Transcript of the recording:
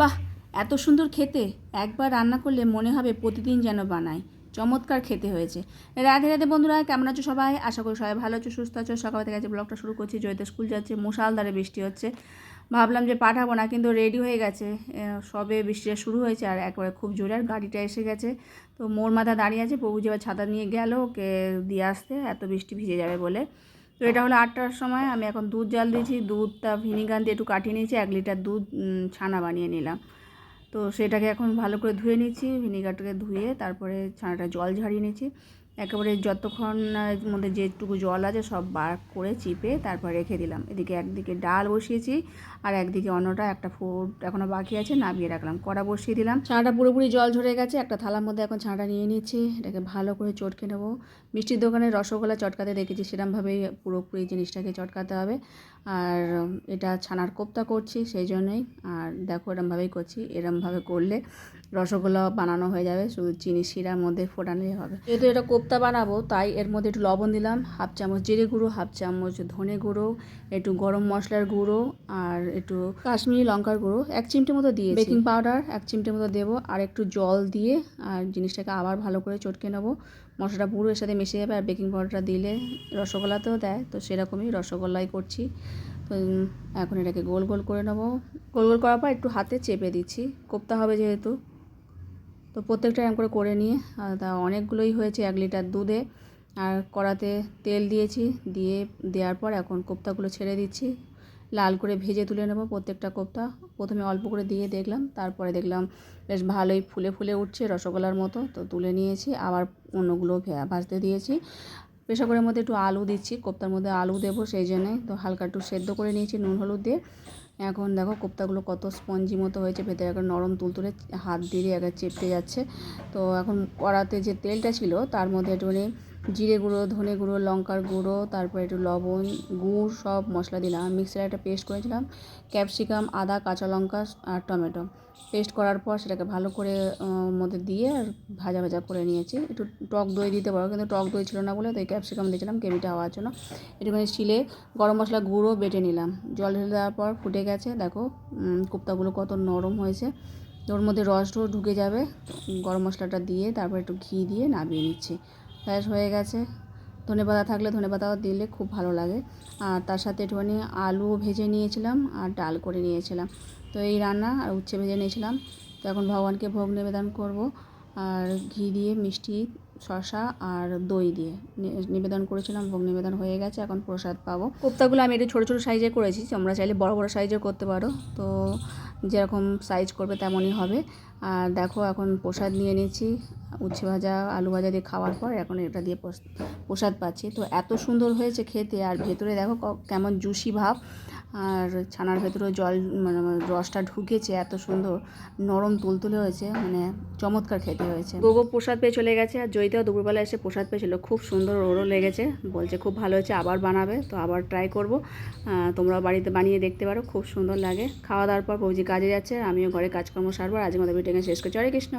বাহ, এত সুন্দর খেতে। একবার রান্না করলে মনে হবে প্রতিদিন যেন বানাই। চমৎকার খেতে হয়েছে। রাধে রাধে বন্ধুরা, কেমন আছো সবাই? আশা করি সবাই ভালো আছো, সুস্থ আছো। সকাল থেকে ব্লগটা শুরু করছি, জয়িতা স্কুল যাচ্ছে মশালদারে বৃষ্টি হচ্ছে। ভাবলাম যে পাঠাবো না, কিন্তু রেডি হয়ে গেছে। সবে বৃষ্টিটা শুরু হয়েছে আর একবারে খুব জোরে আর গাড়িটা এসে গেছে। তো মোর মাথা দাঁড়িয়ে আছে প্রভু যেবার ছাতা নিয়ে গেল, ওকে দিয়ে আসতে, এত বৃষ্টি ভিজে যাবে বলে। তো এটা হলো আটটার সময়, আমি এখন দুধ জাল দিয়েছি, দুধটা, ভিনিগার দিয়ে একটু কাটিয়ে নিয়েছি, এক লিটার দুধ ছানা বানিয়ে নিলাম। তো সেটাকে এখন ভালো করে ধুয়ে নিচ্ছি, ভিনিগারটাকে ধুয়ে তারপরে ছানাটা জল ঝাড়িয়ে নিচ্ছি। একেবারে যতক্ষণ মধ্যে যেটুকু জল আছে সব বার করে চিপে তারপর রেখে দিলাম। এদিকে একদিকে ডাল বসিয়েছি আর একদিকে অন্যটা একটা ফুট এখনও বাকি আছে নামিয়ে রাখলাম। কড়া বসিয়ে দিলাম। ছানাটা পুরোপুরি জল ঝরে গেছে। একটা থালার মধ্যে এখন ছানাটা নিয়ে নিচ্ছি। এটাকে ভালো করে চটকে নেব। মিষ্টির দোকানে রসগোল্লা চটকাতে দেখেছি সেরকমভাবেই পুরোপুরি জিনিসটাকে চটকাতে হবে। আর এটা ছানার কোপ্তা করছি সেই জন্যই। আর দেখো এরমভাবেই করছি। এরমভাবে করলে রসগোল্লা বানানো হয়ে যাবে। শুধু চিনি শিরার মধ্যে ফোটানোই হবে। যেহেতু এটা কোপ্তা বানাবো তাই এর মধ্যে একটু লবণ দিলাম হাফ চামচ জিরে গুঁড়ো হাফ চামচ ধনে গুঁড়ো একটু গরম মশলার গুঁড়ো আর একটু কাশ্মীরি লঙ্কার গুঁড়ো এক চিমটে মতো দিয়ে বেকিং পাউডার এক চিমটে মতো দেবো আর একটু জল দিয়ে আর জিনিসটাকে আবার ভালো করে চটকে নেব। মশলাটা পুরো এর সাথে মিশে যাবে আর বেকিং পাউডারটা দিলে রসগোল্লাতেও দেয় তো সেরকমই রসগোল্লাই করছি। তো এখন এটাকে গোল গোল করে নেব। গোল গোল করার পর একটু হাতে চেপে দিচ্ছি কোপ্তা হবে যেহেতু। তো প্রত্যেকটা এরকম করে করে নিয়ে তা অনেকগুলোই হয়েছে, এক লিটার দুধে। আর কড়াতে তেল দিয়েছি, দিয়ে দেওয়ার পর এখন কোপ্তাগুলো ছেড়ে দিচ্ছি। লাল করে ভেজে তুলে নেব প্রত্যেকটা কোপ্তা। প্রথমে অল্প করে দিয়ে দেখলাম, তারপরে দেখলাম বেশ ভালোই ফুলে ফুলে উঠছে রসগোল্লার মতো, তো তুলে নিয়েছি। আবার অন্যগুলো ভাজতে দিয়েছি। প্রেশার কুকারের মধ্যে একটু আলু দিচ্ছি, কোপ্তার মধ্যে আলু দেবো সেই জন্যে। তো হালকা একটু সেদ্ধ করে নিয়েছি নুন, হলুদ দিয়ে। এখন দেখো কোপ্তাগুলো কত স্পঞ্জি মতো হয়েছে, ভেতরে এখন নরম তুলতুলে হাত দিয়ে দিয়ে একবার চেপটে যাচ্ছে। তো এখন কড়াতে যে তেলটা ছিল, তার মধ্যে একটুখানি জিরে গুঁড়ো, ধনে গুঁড়ো, লঙ্কার গুঁড়ো, তারপরে একটু লবণ, গুড়, সব মশলা দিলাম। মিক্সারে একটা পেস্ট করেছিলাম ক্যাপসিকাম আদা, কাঁচা লঙ্কা আর টমেটো। পেস্ট করার পর সেটাকে ভালো করে মধ্যে দিয়ে আর ভাজা ভাজা করে নিয়েছি। একটু টক দই দিতে পারো, কিন্তু টক দই ছিল না বলে তাই ক্যাপসিকাম দিয়েছিলাম গ্রেভিটা হওয়ার জন্য। একটুখানি শিলে গরম মশলা গুঁড়ো বেটে নিলাম। জল ঢেলে দেওয়ার পর ফুটে গেছে, দেখো কোপ্তাগুলো কত নরম হয়েছে। ওর মধ্যে রস ঢুকে যাবে, গরম মশলাটা দিয়ে তারপর একটু ঘি দিয়ে নামিয়ে নিচ্ছি। ব্যাস, হয়ে গেছে। ধনে পাতা থাকলে ধনে পাতাও দিলে খুব ভালো লাগে। আর তার সাথে একটুখানি আলু ভেজে নিয়েছিলাম আর ডাল করে নিয়েছিলাম। তো এই রান্না আর উচ্ছে ভেজে নিয়েছিলাম। তো এখন ভগবানকে ভোগ নিবেদন করব আর ঘি দিয়ে, মিষ্টি, শসা আর দই দিয়ে। নিবেদন করেছিলাম, ভোগ নিবেদন হয়ে গেছে। এখন প্রসাদ পাবো। কোপ্তাগুলো আমি একটু ছোটো ছোটো সাইজে করেছি। তোমরা চাইলে বড় বড় সাইজেও করতে পারো। তো যেরকম সাইজ করবে তেমনই হবে। আর দেখো এখন প্রসাদ নিয়ে নিয়েছি। উচ্ছে ভাজা, আলু ভাজা দিয়ে খাওয়ার পর এখন এটা দিয়ে প্রসাদ পাচ্ছি। তো এত সুন্দর হয়েছে খেতে। আর ভেতরে দেখো কেমন জুসি ভাব। আর ছানার ভেতরে জল মানে রসটা ঢুকেছে এত সুন্দর। নরম তুলতুলে হয়েছে মানে চমৎকার খেতে হয়েছে। গোগো প্রসাদ পেয়ে চলে গেছে আর জয়িতাও দুপুরবেলা এসে প্রসাদ পেয়েছিল। খুব সুন্দর ওরও লেগেছে। বলছে খুব ভালো হয়েছে, আবার বানাবে। তো আবার ট্রাই করব। তোমরাও বাড়িতে বানিয়ে দেখতে পারো। খুব সুন্দর লাগে। খাওয়া দাওয়ার পর বৌজি কাজে যাচ্ছে আর আমিও ঘরে কাজকর্ম সারবো আর আজকের মতো ভিডিও শেষ করছি। হরে কৃষ্ণ।